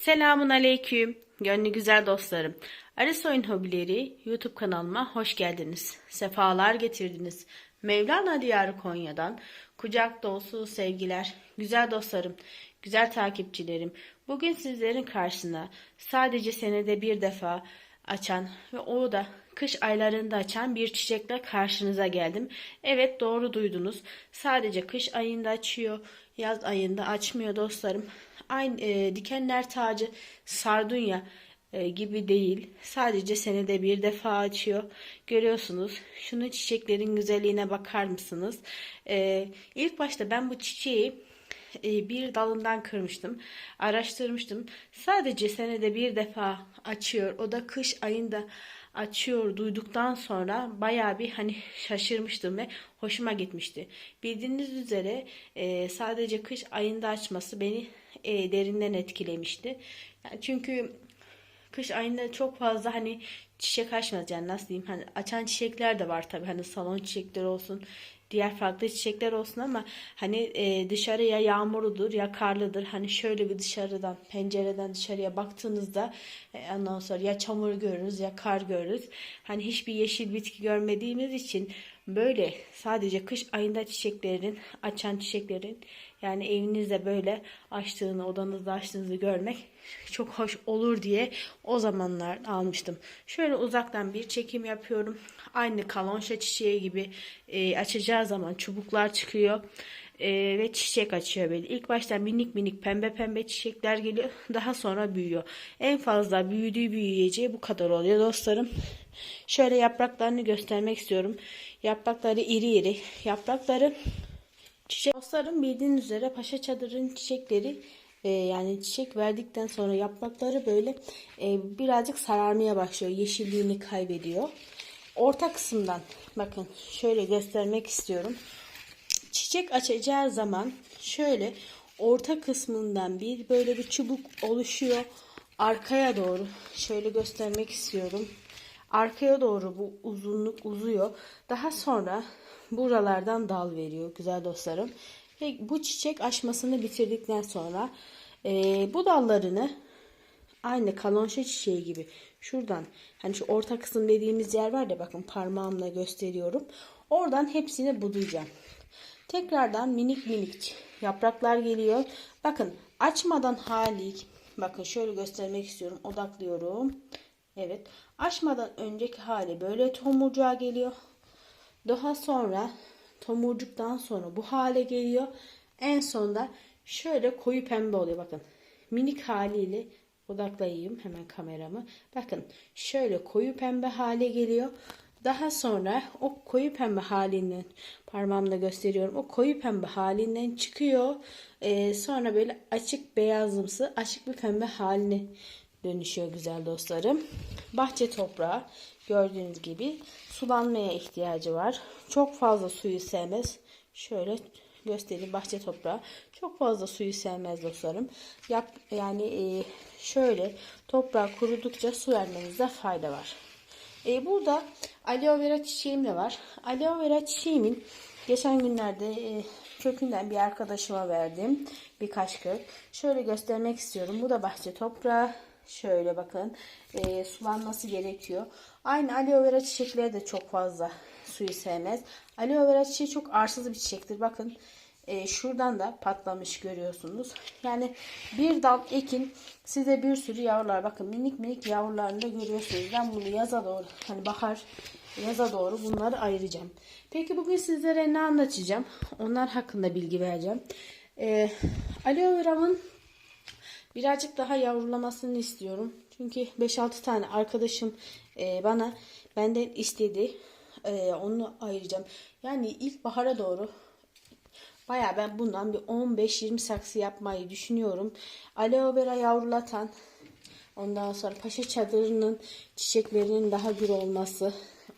Selamun aleyküm. Gönlü güzel dostlarım. Aris Oyun Hobileri YouTube kanalıma hoş geldiniz. Sefalar getirdiniz. Mevlana Diyarı Konya'dan kucak dolusu sevgiler. Güzel dostlarım, güzel takipçilerim. Bugün sizlerin karşısına sadece senede bir defa açan ve o da kış aylarında açan bir çiçekle karşınıza geldim. Evet doğru duydunuz. Sadece kış ayında açıyor, yaz ayında açmıyor dostlarım. Aynı e, dikenler tacı sardunya e, gibi değil. Sadece senede bir defa açıyor. Görüyorsunuz. Şunun çiçeklerin güzelliğine bakar mısınız? E, ilk başta ben bu çiçeği e, bir dalından kırmıştım. Araştırmıştım. Sadece senede bir defa açıyor. O da kış ayında açıyor duyduktan sonra baya bir hani şaşırmıştım ve hoşuma gitmişti. Bildiğiniz üzere e, sadece kış ayında açması beni e, derinden etkilemişti. Yani çünkü kış ayında çok fazla hani çiçek açmaz. Yani nasıl diyeyim? Hani açan çiçekler de var tabii. Hani salon çiçekleri olsun diğer farklı çiçekler olsun ama hani e, dışarı ya yağmurludur ya karlıdır. Hani şöyle bir dışarıdan pencereden dışarıya baktığınızda e, ondan sonra ya çamur görürüz ya kar görürüz. Hani hiçbir yeşil bitki görmediğimiz için böyle sadece kış ayında çiçeklerin açan çiçeklerin yani evinizde böyle açtığını odanızda açtığınızı görmek çok hoş olur diye o zamanlar almıştım. Şöyle uzaktan bir çekim yapıyorum. Aynı kalonşa çiçeği gibi e, açacağı zaman çubuklar çıkıyor. E, ve çiçek açıyor böyle. İlk başta minik minik pembe pembe çiçekler geliyor. Daha sonra büyüyor. En fazla büyüdüğü büyüyeceği bu kadar oluyor dostlarım. Şöyle yapraklarını göstermek istiyorum. Yaprakları iri iri. Yaprakları çiçek. Dostlarım bildiğiniz üzere paşa çadırın çiçekleri e, yani çiçek verdikten sonra yaprakları böyle e, birazcık sararmaya başlıyor. Yeşilliğini kaybediyor. Orta kısımdan bakın şöyle göstermek istiyorum. Çiçek açacağı zaman şöyle orta kısmından bir böyle bir çubuk oluşuyor. Arkaya doğru şöyle göstermek istiyorum. Arkaya doğru bu uzunluk uzuyor. Daha sonra buralardan dal veriyor güzel dostlarım. Ve bu çiçek açmasını bitirdikten sonra e, bu dallarını aynı kalonşa çiçeği gibi şuradan hani şu orta kısım dediğimiz yer var ya bakın parmağımla gösteriyorum. Oradan hepsini budayacağım. Tekrardan minik minik yapraklar geliyor. Bakın açmadan hali bakın şöyle göstermek istiyorum. Odaklıyorum. Evet. Açmadan önceki hali böyle tomurcuğa geliyor. Daha sonra tomurcuktan sonra bu hale geliyor. En sonda şöyle koyu pembe oluyor bakın. Minik haliyle odaklayayım hemen kameramı. Bakın şöyle koyu pembe hale geliyor. Daha sonra o koyu pembe halinden parmağımla gösteriyorum. O koyu pembe halinden çıkıyor. Ee, sonra böyle açık beyazımsı açık bir pembe haline dönüşüyor güzel dostlarım. Bahçe toprağı gördüğünüz gibi sulanmaya ihtiyacı var. Çok fazla suyu sevmez. Şöyle göstereyim bahçe toprağı. Çok fazla suyu sevmez dostlarım. Yap, yani e, şöyle toprağı kurudukça su vermenizde fayda var. E, burada aloe vera çiçeğim de var. Aloe vera çiçeğimin geçen günlerde e, kökünden bir arkadaşıma verdim. Birkaç kök. Şöyle göstermek istiyorum. Bu da bahçe toprağı. Şöyle bakın e, sulanması gerekiyor. Aynı aloe vera çiçekleri de çok fazla suyu sevmez. Aloe vera çiçeği çok arsız bir çiçektir. Bakın e, şuradan da patlamış görüyorsunuz. Yani bir dal ekin size bir sürü yavrular bakın minik minik yavrularını da görüyorsunuz. Ben bunu yaza doğru hani bahar yaza doğru bunları ayıracağım. Peki bugün sizlere ne anlatacağım? Onlar hakkında bilgi vereceğim. E, aloe vera'mın birazcık daha yavrulamasını istiyorum. Çünkü 5-6 tane arkadaşım e, bana benden istedi. E, onu ayıracağım. Yani ilk bahara doğru Baya ben bundan bir 15-20 saksı yapmayı düşünüyorum. Aloe vera yavrulatan ondan sonra paşa çadırının çiçeklerinin daha gür olması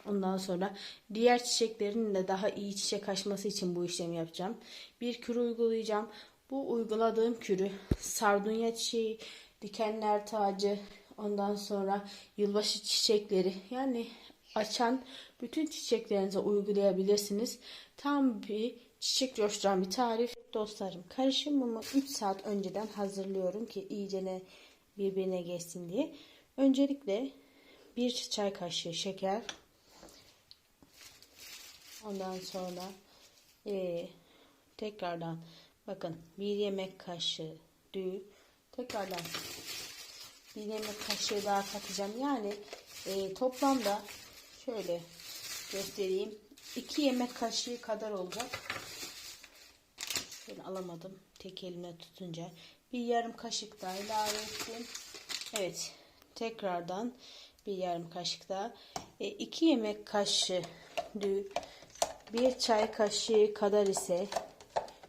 ondan sonra diğer çiçeklerin de daha iyi çiçek açması için bu işlemi yapacağım. Bir kür uygulayacağım. Bu uyguladığım kürü sardunya çiçeği, dikenler tacı, ondan sonra yılbaşı çiçekleri yani açan bütün çiçeklerinize uygulayabilirsiniz. Tam bir çiçek coşturan bir tarif dostlarım. Karışımımı 3 saat önceden hazırlıyorum ki iyicene birbirine geçsin diye. Öncelikle bir çay kaşığı şeker. Ondan sonra eee, tekrardan bakın bir yemek kaşığı düğü. Tekrardan bir yemek kaşığı daha katacağım. Yani eee, toplamda şöyle göstereyim. 2 yemek kaşığı kadar olacak. Şöyle alamadım. Tek elimle tutunca. Bir yarım kaşık daha ilave ettim. Evet. Tekrardan bir yarım kaşık daha. 2 yemek kaşığı dü- bir çay kaşığı kadar ise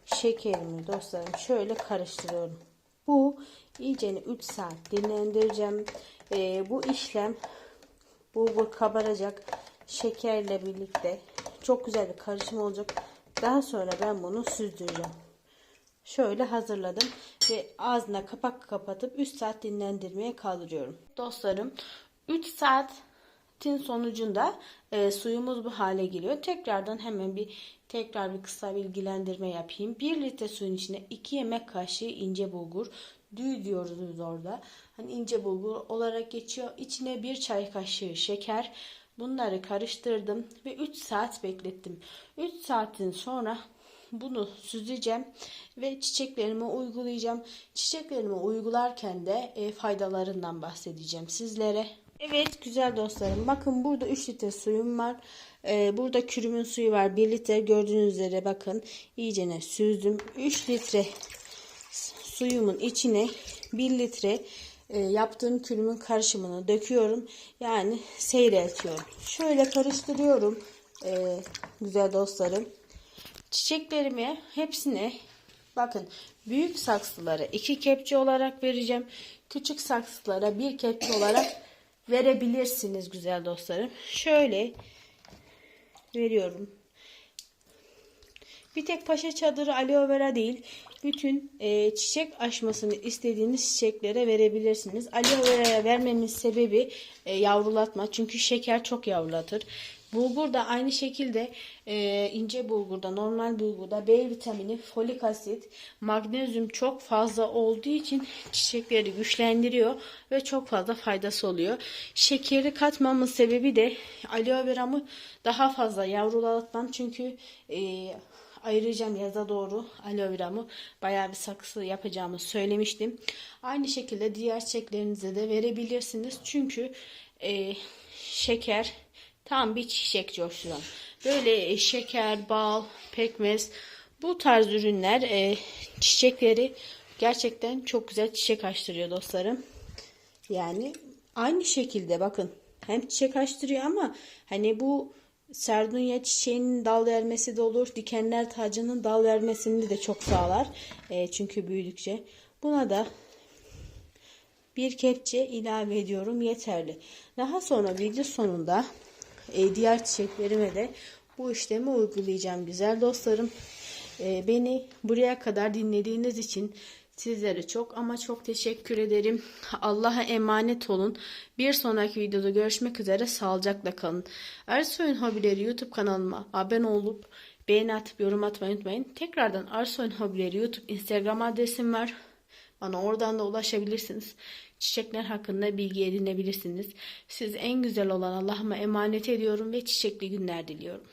şekerimi dostlarım şöyle karıştırıyorum. Bu iyicene 3 saat dinlendireceğim. Ee, bu işlem bulgur kabaracak şekerle birlikte çok güzel bir karışım olacak. Daha sonra ben bunu süzdüreceğim. Şöyle hazırladım ve ağzına kapak kapatıp 3 saat dinlendirmeye kaldırıyorum. Dostlarım 3 saatin sonucunda e, suyumuz bu hale geliyor. Tekrardan hemen bir tekrar bir kısa bilgilendirme yapayım. 1 litre suyun içine 2 yemek kaşığı ince bulgur düğ diyoruz orada. Hani ince bulgur olarak geçiyor. İçine bir çay kaşığı şeker. Bunları karıştırdım ve 3 saat beklettim. 3 saatin sonra bunu süzeceğim ve çiçeklerime uygulayacağım. Çiçeklerime uygularken de e, faydalarından bahsedeceğim sizlere. Evet güzel dostlarım bakın burada 3 litre suyum var. E, burada kürümün suyu var 1 litre gördüğünüz üzere bakın iyicene süzdüm. 3 litre suyumun içine 1 litre e, yaptığım kürümün karışımını döküyorum. Yani seyreltiyorum. Şöyle karıştırıyorum e, güzel dostlarım. Çiçeklerimi hepsine bakın büyük saksılara iki kepçe olarak vereceğim. Küçük saksılara bir kepçe olarak verebilirsiniz güzel dostlarım. Şöyle veriyorum. Bir tek paşa çadırı aloe vera değil. Bütün e, çiçek açmasını istediğiniz çiçeklere verebilirsiniz. Aloe vera'ya vermemin sebebi e, yavrulatma. Çünkü şeker çok yavrulatır. Bulgur da aynı şekilde e, ince bulgurda, normal bulgurda B vitamini, folik asit, magnezyum çok fazla olduğu için çiçekleri güçlendiriyor ve çok fazla faydası oluyor. Şekeri katmamın sebebi de aloe veramı daha fazla yavrulatmam çünkü e, ayıracağım yaza doğru aloe veramı bayağı bir saksı yapacağımı söylemiştim. Aynı şekilde diğer çiçeklerinize de verebilirsiniz. Çünkü e, şeker tam bir çiçek coşturan. Böyle e, şeker, bal, pekmez bu tarz ürünler e, çiçekleri gerçekten çok güzel çiçek açtırıyor dostlarım. Yani aynı şekilde bakın hem çiçek açtırıyor ama hani bu Serdunya çiçeğinin dal vermesi de olur. Dikenler tacının dal vermesini de çok sağlar. E, çünkü büyüdükçe. Buna da bir kepçe ilave ediyorum yeterli. Daha sonra video sonunda e, diğer çiçeklerime de bu işlemi uygulayacağım güzel dostlarım. E, beni buraya kadar dinlediğiniz için sizlere çok ama çok teşekkür ederim. Allah'a emanet olun. Bir sonraki videoda görüşmek üzere. Sağlıcakla kalın. Ersoy'un Hobileri YouTube kanalıma abone olup beğeni atıp yorum atmayı unutmayın. Tekrardan Ersoy'un Hobileri YouTube Instagram adresim var. Bana oradan da ulaşabilirsiniz. Çiçekler hakkında bilgi edinebilirsiniz. Siz en güzel olan Allah'ıma emanet ediyorum ve çiçekli günler diliyorum.